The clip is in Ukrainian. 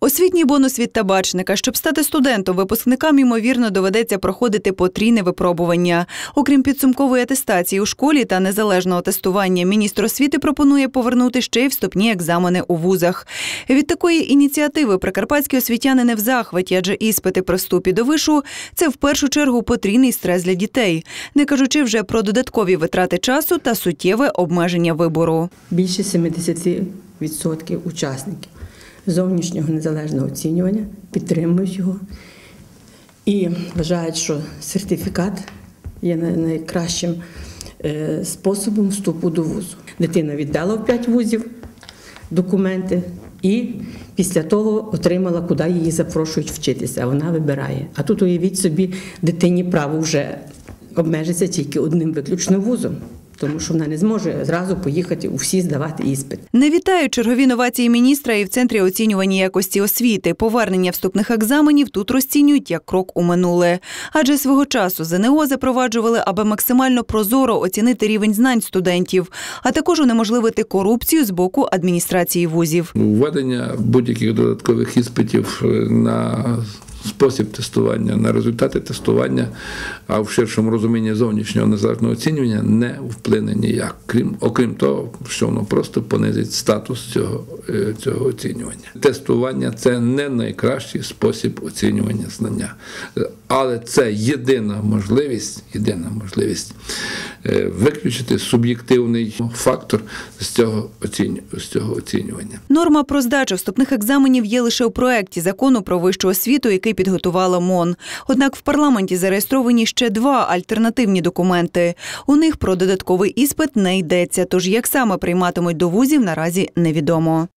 Освітній бонус від табачника. Щоб стати студентом, випускникам ймовірно доведеться проходити потрійне випробування. Окрім підсумкової атестації у школі та незалежного тестування, міністр освіти пропонує повернути ще й вступні екзамени у вузах. Від такої ініціативи прикарпатські освітяни не в захваті, адже іспити при вступі до вишу це в першу чергу потрійний стрес для дітей, не кажучи вже про додаткові витрати часу та суттєве обмеження вибору. Більше 70% учасників зовнішнього незалежного оцінювання підтримують його і вважають, що сертифікат є найкращим е, способом вступу до вузу. Дитина віддала в 5 вузів документи і після того отримала, куди її запрошують вчитися, а вона вибирає. А тут уявіть собі, дитині право вже обмежиться тільки одним виключно вузом, тому що вона не зможе зразу поїхати у всі здавати іспит. Не вітають чергові новації міністра і в центрі оцінювання якості освіти. Повернення вступних екзаменів тут розцінюють як крок у минуле. Адже свого часу ЗНО запроваджували, аби максимально прозоро оцінити рівень знань студентів, а також унеможливити корупцію з боку адміністрації вузів. Введення будь-яких додаткових іспитів е, на спосіб тестування, на результати тестування, а в ширшому розумінні зовнішнього незалежного оцінювання не вплине ніяк, крім окрім того, що воно просто понизить статус цього, е, цього оцінювання. Тестування це не найкращий спосіб оцінювання знання, але це єдина можливість, єдина можливість е, виключити суб'єктивний фактор з цього оціню- з цього оцінювання. Норма про здачу вступних екзаменів є лише у проекті закону про вищу освіту, який підготувала МОН. Однак в парламенті зареєстровані ще два альтернативні документи. У них про додатковий іспит не йдеться. Тож як саме прийматимуть до вузів, наразі невідомо.